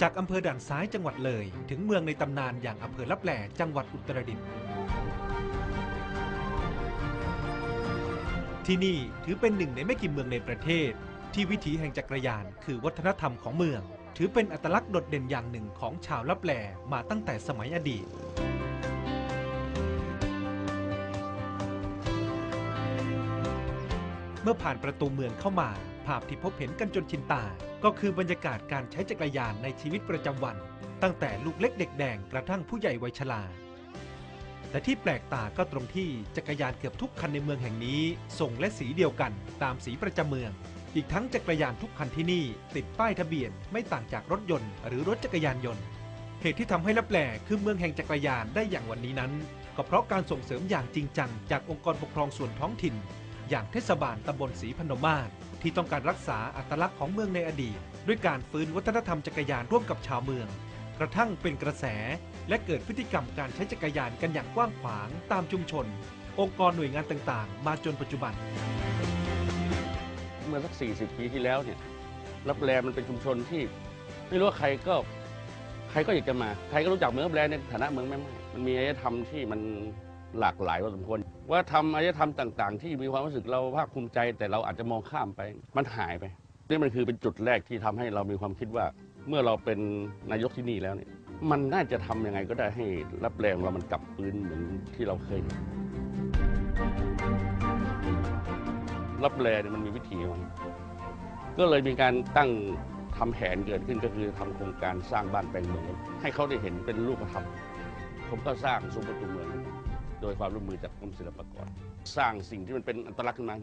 จากอำเภอด่านซ้ายจังหวัดเลย ถึงเมืองในตำนานอย่างอำเภอลับแหล่จังหวัดอุตรดิตถ์ที่นี่ถือเป็นหนึ่งในไม่กี่เมืองในประเทศ ที่วิถีแห่งจักรยานคือวัฒนธรรมของเมือง ถือเป็นอัตลักษณ์โดดเด่นอย่างหนึ่งของชาวลับแหล่มาตั้งแต่สมัยอดีตเมื่อผ่านประตูเมืองเข้ามา ภาพที่พบเห็นกันจนชินตา ก็คือบรรยากาศการใช้จักรยานในชีวิตประจำวัน ตั้งแต่ลูกเล็กเด็กแดงกระทั่งผู้ใหญ่วัยชราแต่ที่แปลกตาก็ตรงที่จักรยานเกือบทุกคันในเมืองแห่งนี้ทรงและสีเดียวกันตามสีประจำเมือง อีกทั้งจักรยานทุกคันที่นี่ ติดป้ายทะเบียนไม่ต่างจากรถยนต์หรือรถจักรยานยนต์ เหตุที่ทำให้ลับแหล่คือเมืองแห่งจักรยานได้อย่างวันนี้นั้น ก็เพราะการส่งเสริมอย่างจริงจังจากองค์กรปกครองส่วนท้องถิ่น อย่างเทศบาลตำบลศรีพนมมาศ ที่ต้องการรักษาอัตลักษณ์ของเมืองในอดีต ด้วยการฟื้นวัฒนธรรมจักรยานร่วมกับชาวเมือง กระทั่งเป็นกระแส และเกิดพฤติกรรมการใช้จักรยานกันอย่างกว้างขวางตามชุมชน องค์กรหน่วยงานต่างๆ มาจนปัจจุบัน เมื่อสัก 40 ปีที่แล้วเนี่ยรับแลมันเป็นชุมชนที่ไม่รู้ว่าใครก็ใครก็อยากจะมา ใครก็รู้จักเมืองรับแลในฐานะเมืองแม่ไม้มันมีอารยธรรมที่มัน หลากหลายพอสมควรว่าทำอารยธรรมต่าง ๆ ที่มีความรู้สึกเราภาคภูมิใจ แต่เราอาจจะมองข้ามไปมันหายไปนี่มันคือเป็นจุดแรกที่ทำให้เรามีความคิดว่า เมื่อเราเป็นนายกที่นี่แล้วเนี่ยมันน่าจะทำยังไงก็ได้ให้รับแรงเรามันกลับปืนเหมือนที่เราเคยรับแรงเนี่ยมันมีวิธีมันก็เลยมีการตั้งทำแผนเกิดขึ้นก็คือทำโครงการสร้างบ้านแปลงเมืองให้เขาได้เห็นเป็นรูปธรรมผมก็สร้างซุ้มประตูเมือง โดยความร่วมมือจากกรมศิลปากรสร้างสิ่งที่มันเป็นอัตลักษณ์ขึ้นมา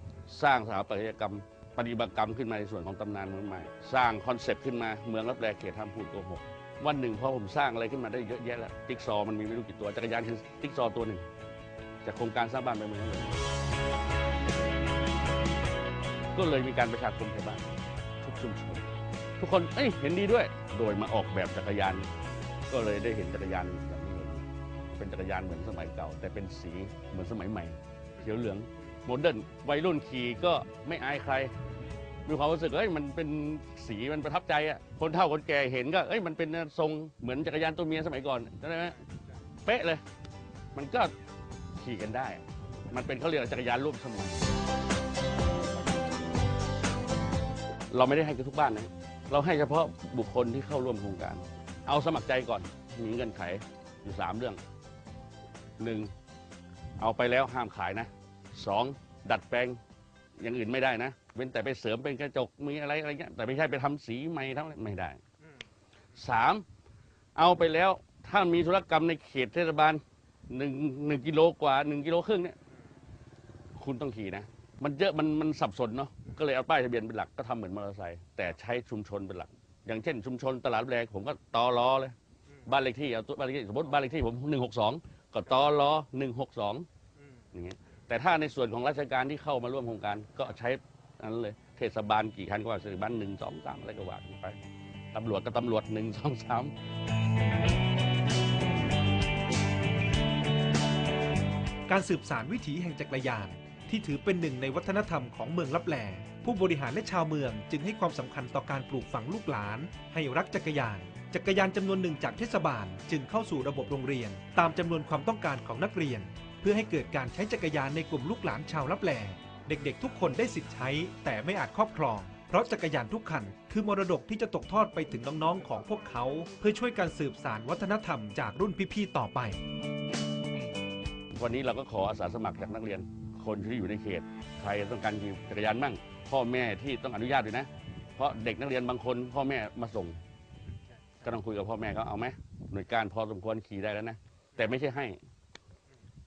สร้างสถาปัตยกรรมปฏิบัติกรรมขึ้นมาในส่วนของตำนานเมืองใหม่ สร้างคอนเซปต์ขึ้นมาเมืองรับแลเขตห้ามพูดโกหกวันหนึ่งพอผมสร้างอะไรขึ้นมาได้เยอะแยะแล้วติ๊กซอมันมีไม่รู้กี่ตัวจักรยานคือติ๊กซอตัวหนึ่งจากโครงการสร้างบ้านแปเมืองเลยก็เลยมีการประชาคมชาวบ้านทุกชุมชนทุกคนเอ้ยเห็นดีด้วย โดยมาออกแบบจักรยาน ก็เลยได้เห็นจักรยานแบ เป็นจักรยานเหมือนสมัยเก่า แต่เป็นสีเหมือนสมัยใหม่เขียวเหลืองโมเดิร์นวัยรุ่นขี่ก็ไม่อายใคร มีความรู้สึกเอ้ยมันเป็นสีมันประทับใจอะคนเฒ่าคนแก่เห็นก็เอ้ยมันเป็นทรงเหมือนจักรยานตัวเมียสมัยก่อนจำได้ไหมเป๊ะเลย มันก็ขี่กันได้ มันเป็นเขาเรียกจักรยานร่วมสมัยเราไม่ได้ให้กับทุกบ้านนะ เราให้เฉพาะบุคคลที่เข้าร่วมโครงการ เอาสมัครใจก่อน มีเงื่อนไขอยู่ 3 เรื่อง 1. เอาไปแล้วห้ามขายนะ 2. ดัดแปลงอย่างอื่นไม่ได้นะ เว้นแต่ไปเสริมเป็นกระจกมีอะไรอะไรเงี้ยแต่ไม่ใช่ไปทำสีใหม่ทำอะไรไม่ได้ 3. เอาไปแล้วถ้ามีธุรกรรมในเขตเทศบาลหนึ่งหนึ่งกิโลกว่าหนึ่งกิโลครึ่งเนี่ยคุณต้องขี่นะ มันเยอะมันมันสับสนเนาะก็เลยเอาป้ายทะเบียนเป็นหลักก็ทำเหมือนมอเตอร์ไซค์แต่ใช้ชุมชนเป็นหลัก อย่างเช่น ชุมชนตลาดแรงผมก็ตอล้อเลย บ้านเลขที่เอาตัวบ้านเลขที่สมมติบ้านเลขที่ผมหนึ่งหกสอง ก็ตอล้อหนึ่งหกสองอย่างเงี้ยแต่ถ้าในส่วนของราชการที่เข้ามาร่วมโครงการก็ใช้อันนั้นเลยเทศบาลกี่คันก็ว่าเทศบาลหนึ่งสองสามอะไรก็ว่ากันไปตำรวจก็ตำรวจหนึ่งสองสามการสืบสารวิถีแห่งจักรยาน ที่ถือเป็นหนึ่งในวัฒนธรรมของเมืองลับแล ผู้บริหารและชาวเมืองจึงให้ความสำคัญต่อการปลูกฝังลูกหลาน ให้รักจักรยาน จักรยานจำนวนหนึ่งจากเทศบาล จึงเข้าสู่ระบบโรงเรียน ตามจำนวนความต้องการของนักเรียน เพื่อให้เกิดการใช้จักรยานในกลุ่มลูกหลานชาวลับแลเด็กๆ ทุกคนได้สิทธิ์ใช้ แต่ไม่อาจครอบครอง เพราะจักรยานทุกคัน คือมรดกที่จะตกทอดไปถึงน้องๆของพวกเขา เพื่อช่วยการสืบสานวัฒนธรรมจากรุ่นพี่ๆต่อไป วันนี้เราก็ขออาสาสมัครจากนักเรียน คนที่อยู่ในเขต ใครต้องการขี่จักรยานมั่ง พ่อแม่ที่ต้องอนุญาตด้วยนะ เพราะเด็กนักเรียนบางคนพ่อแม่มาส่ง ก็ต้องคุยกับพ่อแม่เขาเอาไหมหน่วยการพอสมควรขี่ได้แล้วนะแต่ไม่ใช่ให้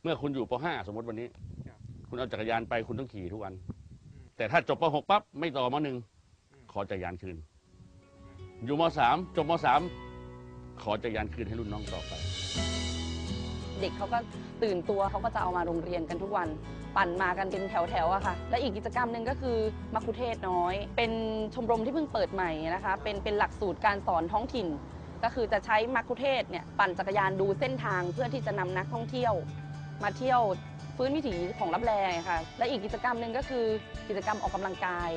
เมื่อคุณอยู่ป .5 สมมติวันนี้ คุณเอาจักรยานไปคุณต้องขี่ทุกวัน แต่ถ้าจบป .6 ปั๊บไม่ต่อม .1 ขอจักรยานคืน อยู่ม .3 จบม .3 ขอจักรยานคืนให้รุ่นน้องต่อไป เด็กเขาก็ตื่นตัวเขาก็จะเอามาโรงเรียนกันทุกวัน ปั่นมากันเป็นแถวๆอะค่ะ และอีกกิจกรรมหนึ่งก็คือมัคคุเทศน้อย เป็นชมรมที่เพิ่งเปิดใหม่นะคะ เป็นเป็นหลักสูตรการสอนท้องถิ่น ก็คือจะใช้มัคคุเทศเนี่ยปั่นจักรยานดูเส้นทางเพื่อที่จะนำนักท่องเที่ยว มาเที่ยวฟื้นวิถีของรับแลค่ะ และอีกกิจกรรมหนึ่งก็คือกิจกรรมออกกำลังกาย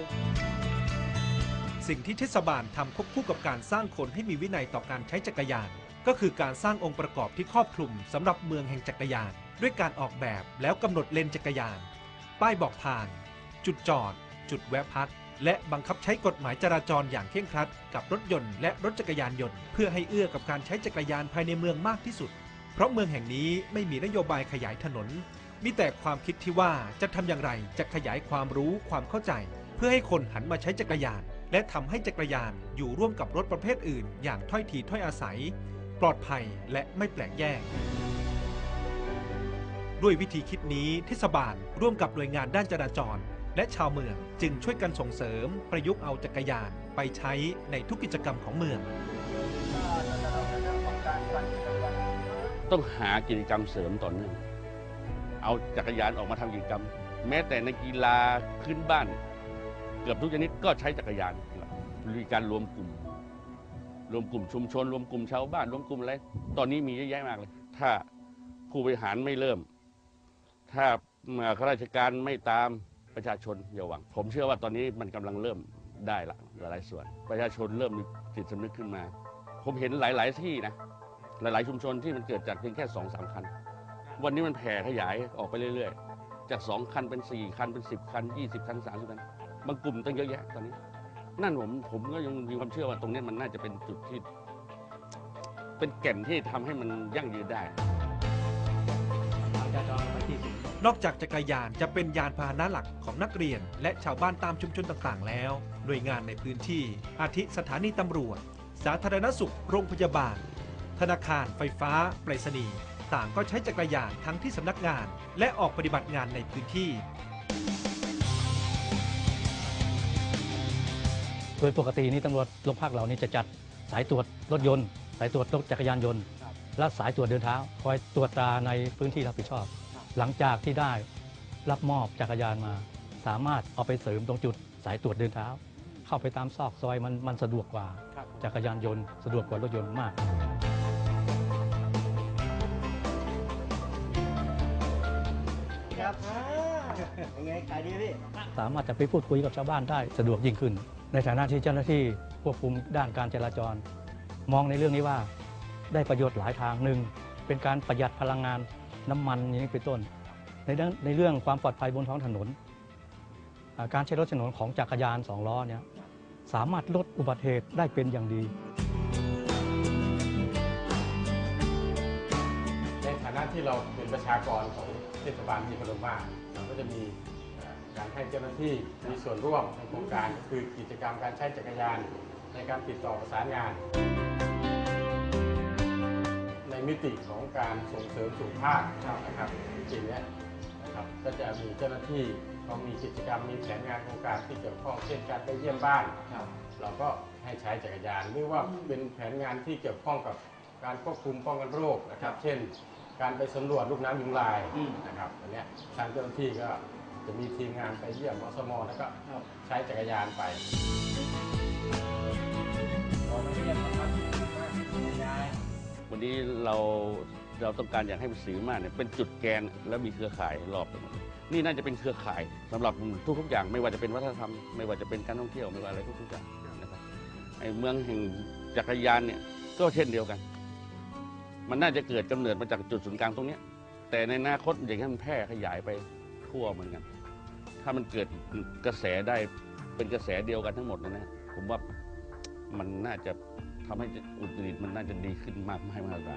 สิ่งที่เทศบาลทำควบคู่กับการสร้างคนให้มีวินัยต่อการใช้จักรยาน ก็คือการสร้างองค์ประกอบที่ครอบคลุมสำหรับเมืองแห่งจักรยาน ด้วยการออกแบบแล้วกำหนดเลนจักรยาน ป้ายบอกทาง จุดจอด จุดแวะพัก และบังคับใช้กฎหมายจราจรอย่างเคร่งครัด กับรถยนต์และรถจักรยานยนต์ เพื่อให้เอื้อกับการใช้จักรยานภายในเมืองมากที่สุด เพราะเมืองแห่งนี้ไม่มีนโยบายขยายถนน มีแต่ความคิดที่ว่าจะทำอย่างไรจะขยายความรู้ความเข้าใจ เพื่อให้คนหันมาใช้จักรยาน และทำให้จักรยานอยู่ร่วมกับรถประเภทอื่น อย่างถ้อยทีถ้อยอาศัย ปลอดภัยและไม่แปลกแยก ด้วยวิธีคิดนี้เทศบาลร่วมกับหน่วยงานด้านจราจร และชาวเมืองจึงช่วยกันส่งเสริมประยุกต์เอาจักรยานไปใช้ในทุกกิจกรรมของเมือง ต้องหากิจกรรมเสริมต่อเนื่อง เอาจักรยานออกมาทำกิจกรรม แม้แต่ในกีฬาพื้นบ้าน เกือบทุกชนิดก็ใช้จักรยานมีการรวมกลุ่ม รวมกลุ่มชุมชน รวมกลุ่มชาวบ้าน รวมกลุ่มอะไร ตอนนี้มีเยอะแยะมากเลย ถ้าผู้บริหารไม่เริ่ม ถ้าข้าราชการไม่ตามประชาชนอย่าหวัง ผมเชื่อว่าตอนนี้มันกำลังเริ่มได้ละหลายส่วน ประชาชนเริ่มมีจิตสำนึกขึ้นมา ผมเห็นหลาย ๆ ที่นะ หลาย ๆ ชุมชนที่มันเกิดจากเพียงแค่สองสามคัน วันนี้มันแผ่ขยายออกไปเรื่อย ๆ จากสองคันเป็นสี่คันเป็นสิบคันยี่สิบคันสามสิบคันบางกลุ่มตั้งเยอะแยะตอนนี้ นั่นผมผมก็ยังมีความเชื่อว่าตรงนี้มันน่าจะเป็นจุดที่ เป็นแก่นที่ทำให้มันยั่งยืนได้ นอกจากจักรยานจะเป็นยานพาหนะหลักของนักเรียน และชาวบ้านตามชุมชนต่างๆ แล้ว หน่วยงานในพื้นที่ อาทิสถานีตำรวจ สาธารณสุข โรงพยาบาล ธนาคาร ไฟฟ้าไปรษณีย์ต่างก็ใช้จักรยานทั้งที่สำนักงาน และออกปฏิบัติงานในพื้นที่ โดยปกตินี่ตำรวจโรงพักเรานี่จะจัดสายตรวจรถยนต์ สายตรวจรถจักรยานยนต์ และสายตรวจเดินเท้า คอยตรวจตราในพื้นที่รับผิดชอบ หลังจากที่ได้รับมอบจักรยานมา สามารถเอาไปเสริมตรงจุดสายตรวจเดินเท้า เข้าไปตามซอกซอยมันมันสะดวกกว่าจักรยานยนต์สะดวกกว่ารถยนต์มาก ครับยังไงขายดีพี่ สามารถจะไปพูดคุยกับชาวบ้านได้สะดวกยิ่งขึ้น ในฐานะที่เจ้าหน้าที่ควบคุมด้านการจราจร มองในเรื่องนี้ว่า ได้ประโยชน์หลายทางหนึ่งเป็นการประหยัดพลังงาน น้ำมันอย่างนี้เป็นต้น ในเรื่องในเรื่องความปลอดภัยบนท้องถนน การใช้รถถนนของจักรยานสองล้อเนี่ยสามารถลดอุบัติเหตุได้เป็นอย่างดี ในฐานะที่เราเป็นประชากรของเทศบาลที่พนมมาเราก็จะมีการให้เจ้าหน้าที่มีส่วนร่วมในโครงการคือกิจกรรมการใช้จักรยานในการติดต่อประสานงาน มิติของการส่งเสริมสุขภาพนะครับจริงๆเนี่ยนะครับก็จะมีเจ้าหน้าที่เขามีกิจกรรมมีแผนงานโครงการที่เกี่ยวข้องเช่นการไปเยี่ยมบ้านเราก็ให้ใช้จักรยานหรือว่าเป็นแผนงานที่เกี่ยวข้องกับการควบคุมป้องกันโรคนะครับ เช่น การไปสำรวจลูกน้ำยุงลายนะครับอันเนี้ยทางเจ้าหน้าที่ก็จะมีทีมงานไปเยี่ยมอสมแล้วก็ใช้จักรยานไป วันนี้เราเราต้องการอยากให้เป็นสีมากเนี่ยเป็นจุดแกนแล้วมีเครือข่ายรอบหมดนี่น่าจะเป็นเครือข่ายสำหรับทุกๆอย่าง ไม่ว่าจะเป็นวัฒนธรรมไม่ว่าจะเป็นการท่องเที่ยวไม่ว่าอะไรทุกๆอย่างนะครับไอ้เมืองแห่งจักรยานเนี่ยก็เช่นเดียวกัน มันน่าจะเกิดกำเนิดมาจากจุดศูนย์กลางตรงนี้แต่ในอนาคตอย่างนี้มันแพร่ขยายไปทั่วเหมือนกัน ถ้ามันเกิดกระแสได้เป็นกระแสเดียวกันทั้งหมดนะนะผมว่ามันน่าจะ ทำให้อุตริตมันน่าจะดีขึ้นมากมายมหาศา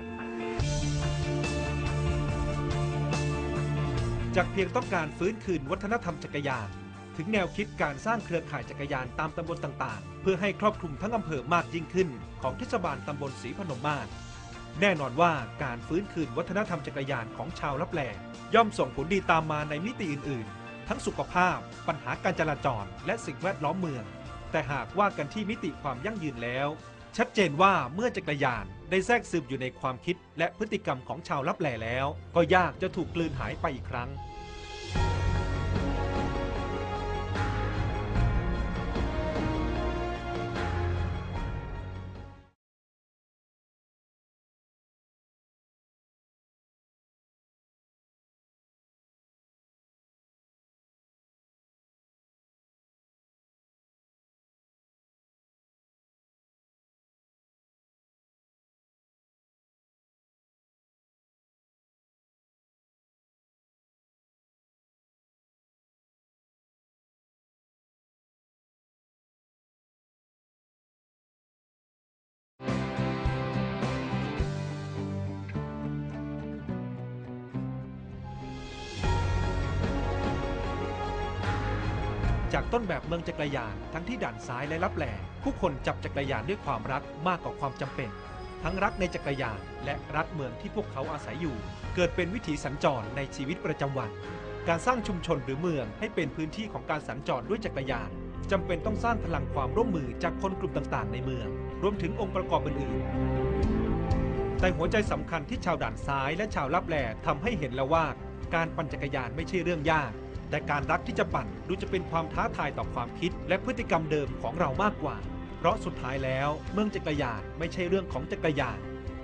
จากเพียงต้องการฟื้นคืนวัฒนธรรมจักรยาน ถึงแนวคิดการสร้างเครือข่ายจักรยานตามตำบลต่างๆ เพื่อให้ครอบคลุมทั้งอำเภอมากยิ่งขึ้น ของเทศบาลตำบลศรีพนมมาศแน่นอนว่าการฟื้นคืนวัฒนธรรมจักรยานของชาวลับแลย่อมส่งผลดีตามมาในมิติอื่น ๆ ทั้งสุขภาพ ปัญหาการจราจร และสิ่งแวดล้อมเมือง แต่หากว่ากันที่มิติความยั่งยืนแล้ว ชัดเจนว่าเมื่อจักรยานได้แทรกซึมอยู่ในความคิดและพฤติกรรมของชาวลับแลแล้ว ก็ยากจะถูกกลืนหายไปอีกครั้ง จากต้นแบบเมืองจักรยานทั้งที่ด่านซ้ายและลับแหล่ผู้คนจับจักรยานด้วยความรักมากกว่าความจำเป็น ทั้งรักในจักรยานและรักเมืองที่พวกเขาอาศัยอยู่ เกิดเป็นวิถีสัญจรในชีวิตประจำวัน การสร้างชุมชนหรือเมืองให้เป็นพื้นที่ของการสัญจรด้วยจักรยานจำเป็นต้องสร้างพลังความร่วมมือจากคนกลุ่มต่างๆ ในเมือง รวมถึงองค์ประกอบอื่นๆ แต่หัวใจสำคัญที่ชาวด่านซ้ายและชาวลับแหล่ทำให้เห็นแล้วว่า การปั่นจักรยานไม่ใช่เรื่องยาก แต่การรักที่จะปั่นดูจะเป็นความท้าทายต่อความคิด และพฤติกรรมเดิมของเรามากกว่า เพราะสุดท้ายแล้วเมืองจักรยานไม่ใช่เรื่องของจักรยาน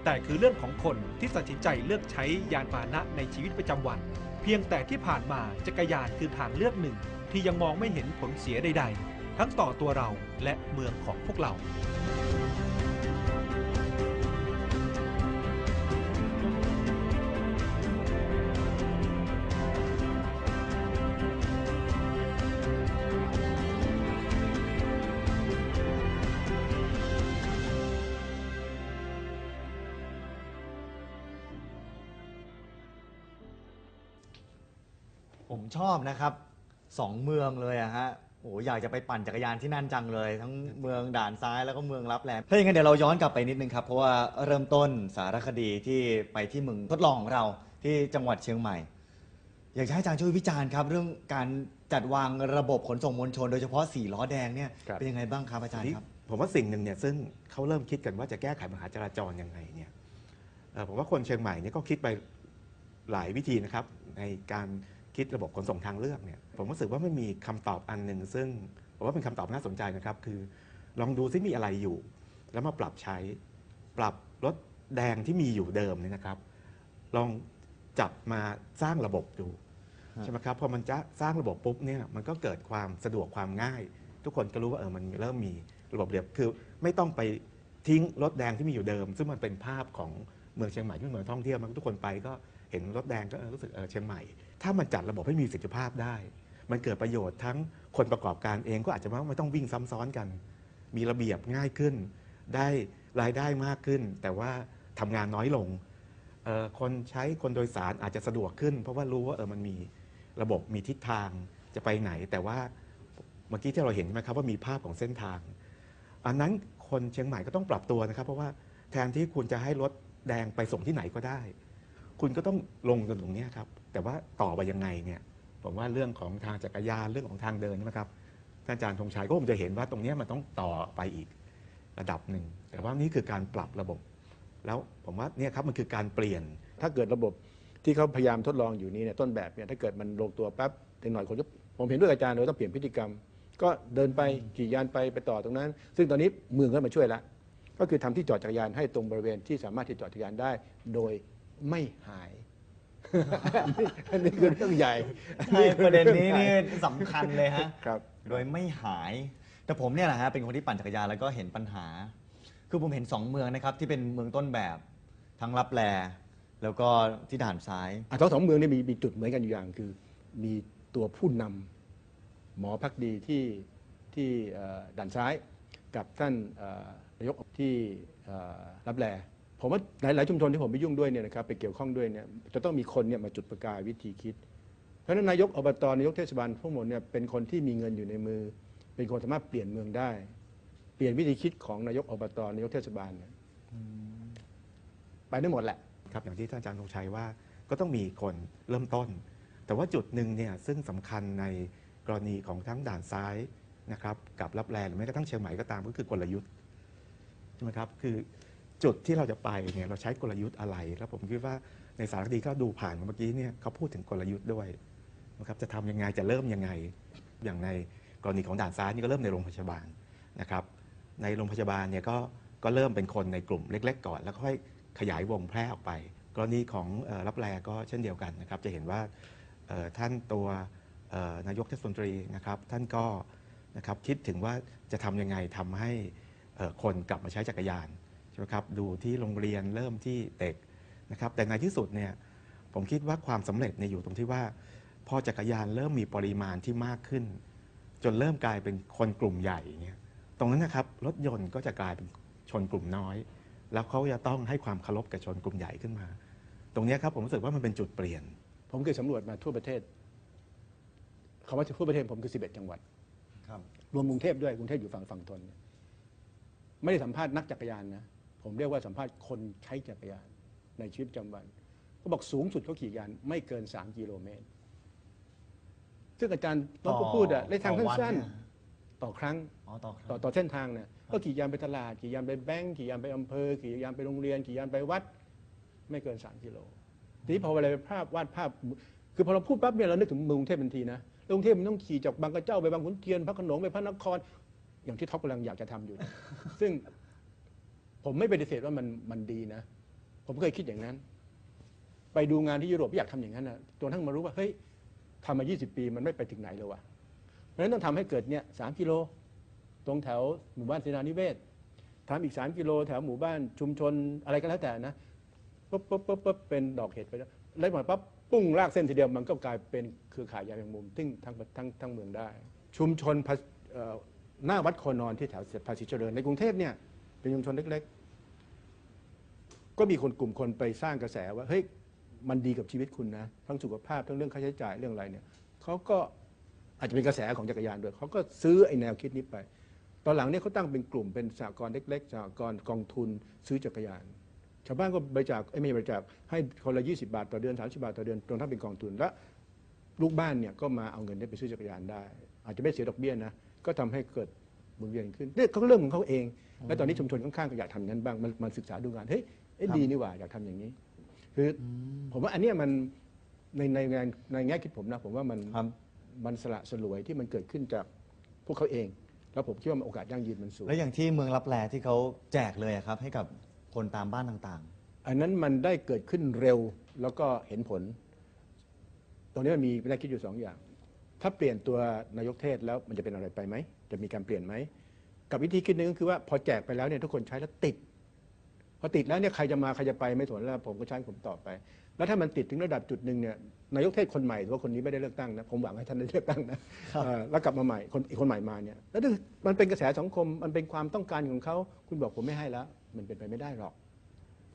แต่คือเรื่องของคนที่ตัดสินใจเลือกใช้ยานพาหนะในชีวิตประจำวัน เพียงแต่ที่ผ่านมาจักรยานคือทางเลือกหนึ่ง ที่ยังมองไม่เห็นผลเสียใด ๆ ทั้งต่อตัวเราและเมืองของพวกเรา ชอบนะครับสองเมืองเลยอะฮะโอ้อยากจะไปปั่นจักรยานที่นั่นจังเลย ทั้งเมืองด่านซ้ายแล้วก็เมืองรับแลถ้าอย่างนั้นเดี๋ยวเราย้อนกลับไปนิดนึงครับ เพราะว่าเริ่มต้นสารคดีที่ไปที่เมืองทดลองของเราที่จังหวัดเชียงใหม่ อยากจะให้อาจารย์ช่วยวิจารณ์ครับ เรื่องการจัดวางระบบขนส่งมวลชน โดยเฉพาะสี่ล้อแดงเนี่ยครับ เป็นยังไงบ้างครับอาจารย์นี่ครับ ผมว่าสิ่งหนึ่งเนี่ยซึ่งเขาเริ่มคิดกันว่าจะแก้ไขปัญหาจราจรยังไงเนี่ยเอ่อผมว่าคนเชียงใหม่เนี่ยก็คิดไปหลายวิธีนะครับในการ คิดระบบขนส่งทางเลือกเนี่ยผมรู้สึกว่าไม่มีคำตอบอันหนึ่งซึ่งผมว่าเป็นคำตอบน่าสนใจนะครับ คือ ลองดูซิมีอะไรอยู่ แล้วมาปรับใช้ ปรับรถแดงที่มีอยู่เดิมเนี่ยนะครับ ลองจับมาสร้างระบบดูฮะใช่ไหมครับพอมันจะสร้างระบบปุ๊บเนี่ยมันก็เกิดความสะดวกความง่าย ทุกคนก็รู้ว่าเออมันเริ่มมีระบบเรียบคือ ไม่ต้องไปทิ้งรถแดงที่มีอยู่เดิม ซึ่งมันเป็นภาพของเมืองเชียงใหม่ที่เป็นเมืองท่องเที่ยวมันทุกคนไปก็ เห็นรถแดงก็เออรู้สึกเออเชียงใหม่ ถ้ามันจัดระบบให้มีสิทธิภาพได้ มันเกิดประโยชน์ทั้งคนประกอบการเองก็อาจจะไม่ต้องวิ่งซ้ำซ้อนกัน มีระเบียบง่ายขึ้น ได้รายได้มากขึ้น แต่ว่าทำงานน้อยลงคนใช้คนโดยสารอาจจะสะดวกขึ้น เพราะว่ารู้ว่าเออมันมีระบบมีทิศทางจะไปไหน แต่ว่าเมื่อกี้ที่เราเห็นใช่ไหมครับว่ามีภาพของเส้นทาง อันนั้นคนเชียงใหม่ก็ต้องปรับตัวนะครับ เพราะว่าแทนที่คุณจะให้รถแดงไปส่งที่ไหนก็ได้ คุณก็ต้องลงกันตรงเนี้ยครับ แต่ว่าต่อไปยังไงเนี่ย ผมว่าเรื่องของทางจักรยานเรื่องของทางเดินนะครับท่านอาจารย์ธงชัยก็คงจะเห็นว่าตรงเนี้ยมันต้องต่อไปอีกระดับหนึ่ง แต่ว่านี่คือการปรับระบบ แล้วผมว่าเนี่ยครับมันคือการเปลี่ยน ถ้าเกิดระบบที่เขาพยายามทดลองอยู่นี้เนี่ยต้นแบบเนี่ยถ้าเกิดมันลงตัวปั๊บถึงหน่อยคนก็ผมเห็นด้วยกับอาจารย์เลยต้องเปลี่ยนพฤติกรรม ก็เดินไปขี่ยานไปไปต่อตรงนั้น ซึ่งตอนนี้เมืองก็มาช่วยละก็คือทำที่จอดจักรยานให้ตรงบริเวณที่สามารถที่จอดจักรยานได้ โดย ไม่หาย อันนี้คือเรื่องใหญ่ใช่ประเด็นนี้นี่สำคัญเลยฮะ ครับ โดยไม่หาย แต่ผมเนี่ยแหละฮะเป็นคนที่ปั่นจักรยานแล้วก็เห็นปัญหา คือผมเห็นสองเมืองนะครับที่เป็นเมืองต้นแบบทั้งรับแลแล้วก็ที่ด่านซ้าย อะทั้งสองเมืองนี่มีมีจุดเหมือนกันอยู่อย่างคือ มีตัวผู้นำหมอพักดีที่ที่เอ่อด่านซ้าย กับท่านเอ่อนายกที่เอ่อรับแล ผมว่าหลาย ๆ ชุมชนที่ผมไปยุ่งด้วยเนี่ยนะครับไปเกี่ยวข้องด้วยเนี่ยจะต้องมีคนเนี่ยมาจุดประกายวิธีคิด เพราะฉะนั้นนายกอบตนายกเทศบาลพวกหมดเนี่ยเป็นคนที่มีเงินอยู่ในมือ เป็นคนสามารถเปลี่ยนเมืองได้ เปลี่ยนวิธีคิดของนายกอบตนายกเทศบาลเนี่ยไปได้หมดแหละครับอย่างที่ท่านอาจารย์ธงชัยว่าก็ต้องมีคนเริ่มต้น แต่ว่าจุดหนึ่งเนี่ยซึ่งสำคัญในกรณีของทั้งด่านซ้ายนะครับกับรับแลหรือแม้กระทั่งเชียงใหม่ก็ตามก็คือกลยุทธ์ใช่ไหมครับคือ จุดที่เราจะไปเนี่ยเราใช้กลยุทธ์อะไร แล้วผมคิดว่าในสารคดีก็ดูผ่านเมื่อกี้เนี่ยเขาพูดถึงกลยุทธ์ด้วยนะครับจะทำยังไงจะเริ่มยังไง อย่างในกรณีของด่านซ้ายนี่ก็เริ่มในโรงพยาบาลนะครับในโรงพยาบาลเนี่ยก็ก็เริ่มเป็นคนในกลุ่มเล็ก ๆ ก่อน แล้วค่อยขยายวงแพร่ออกไป กรณีของรับแลก็เช่นเดียวกันนะครับ จะเห็นว่าท่านตัวนายกเทศมนตรีนะครับ ท่านก็นะครับคิดถึงว่าจะทำยังไงทำให้คนกลับมาใช้จักรยาน ใช่ไหมครับดูที่โรงเรียนเริ่มที่เด็กนะครับแต่ในที่สุดเนี่ยผมคิดว่าความสำเร็จเนี่ยอยู่ตรงที่ว่า พอจักรยานเริ่มมีปริมาณที่มากขึ้น จนเริ่มกลายเป็นคนกลุ่มใหญ่เนี่ยตรงนั้นนะครับรถยนต์ก็จะกลายเป็นชนกลุ่มน้อย แล้วเขาจะต้องให้ความเคารพกับชนกลุ่มใหญ่ขึ้นมา ตรงเนี้ยครับผมรู้สึกว่ามันเป็นจุดเปลี่ยน ผมเคยสำรวจมาทั่วประเทศคำว่าทั่วประเทศผมคือ 11 จังหวัดครับรวมกรุงเทพด้วยกรุงเทพอยู่ฝั่งฝั่งทนเนี่ยไม่ได้สัมภาษณ์นักจักรยานนะ ผมเรียกว่าสัมภาษณ์คนใช้จักรยานในชีวิตประจำวันเขาบอกสูงสุดเขาขี่ยานไม่เกิน 3 กิโลเมตร ซึ่งอาจารย์นพก็พูดอะในทางต่อวัสั้นเยๆต่อครั้งอ๋อต่อครั้งต่อต่อเส้นทางเนี่ยก็ขี่ยานไปตลาด ขี่ยานไปแบงก์ขี่ยานไปอำเภอ ขี่ยานไปโรงเรียน ขี่ยานไปวัด ไม่เกิน 3 กิโล ทีนี้พอเวลาไปภาพวาดภาพ คือพอเราพูดปั๊บเนี่ยเรานึกถึงเมืองกรุงเทพทันทีนะแล้วกรุงเทพมันต้องขี่จากบางกระเจ้าไปบางขุนเทียนพระโขนงไปพระนคร อย่างที่ท็อปกำลังอยากจะทำอยู่ซึ่ง ผมไม่ปฏิเสธว่ามันมันดีนะ ผมเคยคิดอย่างนั้น ไปดูงานที่ยุโรปอยากทำอย่างนั้นนะจนทั้งมารู้ว่าเฮ้ยทำมา 20 ปีมันไม่ไปถึงไหนเลยวะเพราะฉะนั้นต้องทำให้เกิดเนี่ยสามกิโล ตรงแถวหมู่บ้านเสนานิเวศทำอีก 3 กิโลแถวหมู่บ้านชุมชนอะไรก็แล้วแต่นะปุ๊บปุ๊บปุ๊บปุ๊บเป็นดอกเห็ดไปแล้วแล้วมาปั๊บปุ้งลากเส้นทีเดียวมันก็กลายเป็นเครือข่ายยาแมงมุมซึ่งทั้งทั้งทั้งเมืองได้ ชุมชนหน้าวัดโคนอนที่แถวภาษีเจริญในกรุงเทพเนี่ย เป็นชุมชนเล็ก ๆ ก็มีคนกลุ่มคนไปสร้างกระแสว่าเฮ้ยมันดีกับชีวิตคุณนะทั้งสุขภาพทั้งเรื่องค่าใช้จ่ายเรื่องอะไรเนี่ยเขาก็อาจจะเป็นกระแสของจักรยานด้วยเขาก็ซื้อไอแนวคิดนี้ไป ตอนหลังเนี่ยเขาตั้งเป็นกลุ่มเป็นสหกรณ์เล็กๆสหกรณ์กองทุนซื้อจักรยานชาวบ้านก็บริจาคไม่บริจาคให้คนละ20 บาทต่อเดือน 30 บาทต่อเดือนตรงทั้งเป็นกองทุนและลูกบ้านเนี่ยก็มาเอาเงินนี้ไปซื้อจักรยานได้ อาจจะไม่เสียดอกเบี้ยนะก็ทำให้เกิด หมุนเวียนขึ้นเนี่ยเขาก็เรื่องของเขาเอง และตอนนี้ชุมชนข้างๆก็อยากทำอย่างนั้นบ้างมันมันศึกษาดูงานเฮ้ยเอ๊ะครับดีนี่หว่าอยากทำอย่างนี้ คืออผมว่าอันเนี้ยมันในในในในแง่คิดผมนะผมว่ามันครับ มันสละสลวยที่มันเกิดขึ้นจากพวกเขาเอง แล้วผมคิดว่ามันโอกาสยั่งยืนมันสูง แล้วอย่างที่เมืองรับแลที่เขาแจกเลยอะครับ ให้กับคนตามบ้านต่าง อันนั้นมันได้เกิดขึ้นเร็วแล้วก็เห็นผล ตรงนี้มันมีแนวคิดอยู่สองอย่าง ถ้าเปลี่ยนตัวนายกเทศแล้วมันจะเป็นอะไรไปไหม จะมีการเปลี่ยนไหม กับวิธีคิดหนึงก็คือว่าพอแจกไปแล้วเนี่ยทุกคนใช้แล้วติด พอติดแล้วเนี่ยใครจะมาใครจะไปไม่สนแล้วผมก็ใช้ผมต่อไป แล้วถ้ามันติดถึงระดับจุดหนึ่งเนี่ยนายกเทศคนใหม่หรือว่าคนนี้ไม่ได้เลือกตั้งนะผมหวังให้ท่านได้เลือกตั้งนะเอ่อแล้วกลับมาใหม่คนอีกคนใหม่มาเนี่ยแล้วถ้ามันเป็นกระแสสังคมมันเป็นความต้องการของเขาคุณบอกผมไม่ให้แล้ว มันเป็นไปไม่ได้หรอก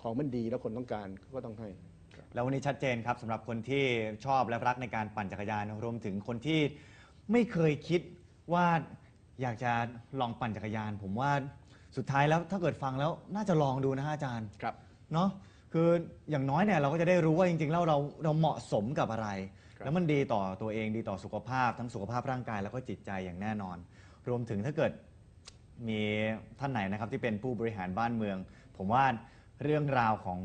ของมันดีแล้วคนต้องการเขาก็ต้องให้ๆแล้ววันนี้ชัดเจนครับสำหรับคนที่ชอบและรักในการปั่นจักรยานรวมถึงคนที่ไม่เคยคิดว่า อยากจะลองปั่นจักรยาน ผมว่าสุดท้ายแล้วถ้าเกิดฟังแล้วน่าจะลองดูนะฮะอาจารย์ครับ เนาะคืออย่างน้อยเนี่ยเราก็จะได้รู้ว่าจริงๆแล้วเราเราเหมาะสมกับอะไร ครับ แล้วมันดีต่อตัวเองดีต่อสุขภาพ ทั้งสุขภาพร่างกายแล้วก็จิตใจอย่างแน่นอน รวมถึงถ้าเกิดมีท่านไหนนะครับที่เป็นผู้บริหารบ้านเมือง ผมว่าเรื่องราวของ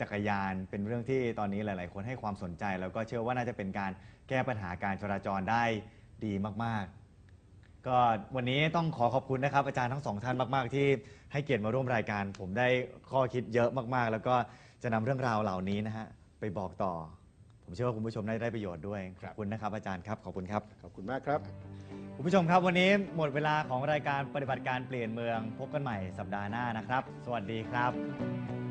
จักรยานเป็นเรื่องที่ตอนนี้หลาย ๆ คนให้ความสนใจ แล้วก็เชื่อว่าน่าจะเป็นการแก้ปัญหาการจราจรได้ดีมากๆ ก็วันนี้ต้องขอขอบคุณนะครับอาจารย์ทั้งสองท่านมาก ๆ ที่ให้เกียรติมาร่วมรายการ ผมได้ข้อคิดเยอะมากๆ แล้วก็จะนำเรื่องราวเหล่านี้นะฮะไปบอกต่อ ผมเชื่อว่าคุณผู้ชมได้ได้ประโยชน์ด้วยคขรับอบคุณนะครับอาจารย์ครับขอบคุณครับ ขอบคุณมากครับ คุณผู้ชมครับวันนี้หมดเวลาของรายการปฏิบัติการเปลี่ยนเมือง พบกันใหม่สัปดาห์หน้านะครับ สวัสดีครับ